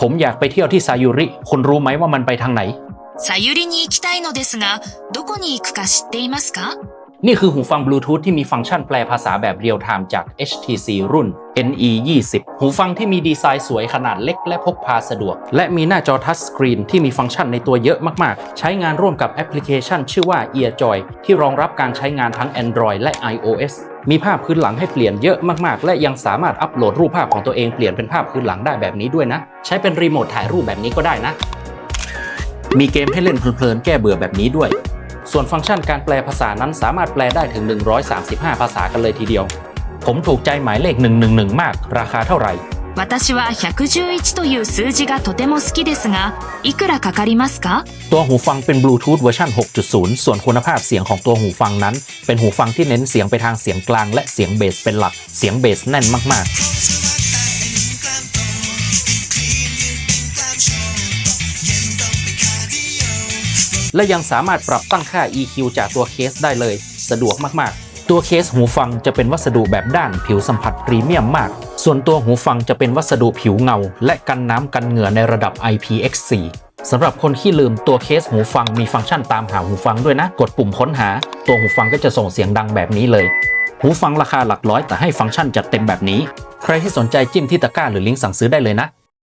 ผมอยากไปเที่ยวที่ซายุริ คุณรู้ไหมว่ามันไปทางไหน さゆりに行きたいのですが、どこに行くか知っていますか นี่คือหูฟังบลูทูธที่มีฟังก์ชันแปลภาษาแบบเรียลไทม์จาก HTC รุ่น NE 20หูฟังที่มีดีไซน์สวยขนาดเล็กและพกพาสะดวก และมีหน้าจอทัชสกรีนที่มีฟังก์ชันในตัวเยอะมาก ๆ ใช้งานร่วมกับแอปพลิเคชันชื่อว่า EarJoy ที่รองรับการใช้งานทั้ง Android และ iOS มีภาพพื้นหลังให้เปลี่ยนเยอะมากๆ และยังสามารถอัปโหลดรูปภาพของตัวเองเปลี่ยนเป็นภาพพื้นหลังได้แบบนี้ด้วยนะ ใช้เป็นรีโมทถ่ายรูปแบบนี้ก็ได้นะ มีเกมให้เล่นเพลินๆแก้เบื่อแบบนี้ด้วย ส่วนฟังก์ชันการแปลภาษานั้นสามารถแปลได้ถึง 135 ภาษากันเลยทีเดียว ผมถูกใจหมายเลข 111 มาก ราคาเท่าไหร่ 私は111という数字がとても好きですが、いくらかかりますか ตัวหูฟังเป็นบลูทูธเวอร์ชัน6.0 ส่วนคุณภาพเสียงของตัวหูฟังนั้น เป็นหูฟังที่เน้นเสียงไปทางเสียงกลางและเสียงเบสเป็นหลัก เสียงเบสแน่นมาก ๆ และยังสามารถปรับตั้งค่า EQ จากตัวเคสได้เลย สะดวกมากๆ ตัวเคสหูฟังจะเป็นวัสดุแบบด้านผิวสัมผัสพรีเมียมมาก ส่วนตัวหูฟังจะเป็นวัสดุผิวเงา และกันน้ำกันเหงื่อในระดับ IPX4 สำหรับคนที่ลืมตัวเคสหูฟังมีฟังก์ชันตามหาหูฟังด้วยนะ กดปุ่มค้นหา ตัวหูฟังก็จะส่งเสียงดังแบบนี้เลย หูฟังราคาหลักร้อยแต่ให้ฟังก์ชันจัดเต็มแบบนี้ ใครที่สนใจจิ้มที่ตะกร้าหรือลิงก์สั่งซื้อได้เลยนะ